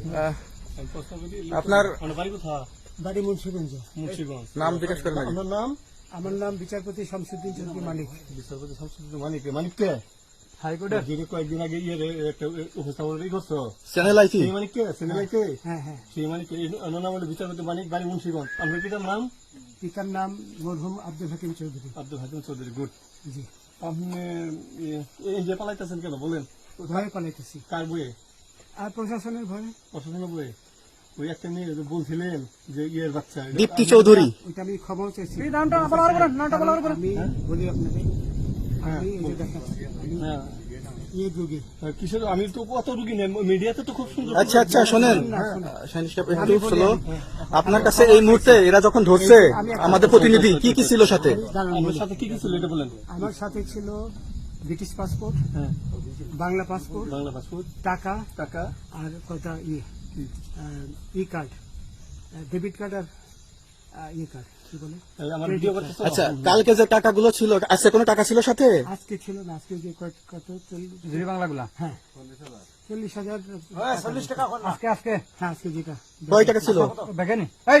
আহ, আপনার বাড়ি মুন্সিগঞ্জ মুন্সিগঞ্জ নাম জিজ্ঞেস করেন। আপনার নাম আমার নাম বিচারপতি শামসুদ্দিন চৌধুরী মালিক বিচারপতি শামসুদ্দিন মানিক মানিক কে হাইকোর্টের যিনি কয়েকদিন আগে ইয়ে একটা উপস্থাপন করছ চ্যানেল আইটি সেই মানিক কে হ্যাঁ হ্যাঁ সেই মানিক অন্য নাম হলো বিচারপতি মানিক বাড়ি মুন্সিগঞ্জ আপনার পিতার নাম পিতার নাম মরহুম আব্দুল হাকিম চৌধুরী আব্দুল হাকিম চৌধুরী গুড জি আপনি এ- এই যে পালাইতেছেন কেন বলেন ভয়ে পালাইতেছি কার বইয়ে আর প্রশাসনের ভয়ে প্রশাসনের বইয়ে ওই একটা মেয়ে বলছিলেন যে ইয়ের বাচ্চা দীপ্তি চৌধুরী। ওইটা আমি খবর চাইছি। নামটা বলার পরে নামটা বলার পরে আমি বলি আপনাকে আমি এই যে দেখাচ্ছি আমি হ্যাঁ। রুগী কিসের আমি তো কত রুগী নেন মিডিয়াতে তো খুব সুন্দর আচ্ছা আচ্ছা শোনেন। আপনার কাছে এই মুহূর্তে এরা যখন ধরছে আমাদের প্রতিনিধি কি কি ছিল সাথে? বলি। সাথে কি কি ছিল এটা বলেন। আমার সাথে ছিল ব্রিটিশ পাসপোর্ট হ্যাঁ। বাংলা পাসপোর্ট বাংলা পাসপোর্ট টাকা টাকা। আর কটা ইয়ে ই কার্ড ডেবিট কার্ড আর ই কার্ড কি বলে? এই আমার ভিডিও করতেছো? আচ্ছা কালকে যে টাকাগুলো ছিল আজকে কোনো টাকা ছিল সাথে? আজকে ছিল না আজকে যে কত- কত চল্লিশ বাংলাগুলা হ্যাঁ। চল্লিশ হাজার চল্লিশ টাকা আজকে আজকে হ্যাঁ আজকে যেটা। কয় টাকা ছিল? এই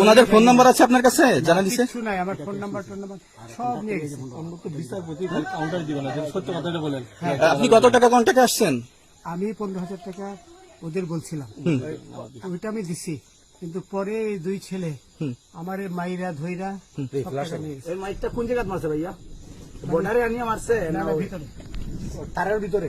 ওনাদের ফোন নাম্বার আছে আপনার কাছে? জানা আমার ফোন নাম্বার নাম্বার সব নিয়ে গেছে। আপনি কত টাকা কন্টাক্টে আসছেন? আমি পনেরো হাজার টাকা ওদের বলছিলাম। ওইটা আমি দিছি কিন্তু পরে দুই ছেলে আমার এই মাইরা ধইরা নিয়ে মাইকটা কোন জায়গায় মারছে ভাইয়া? বর্ডারে আনিয়ে মারছে না না, ভিতরে। তারের ভিতরে?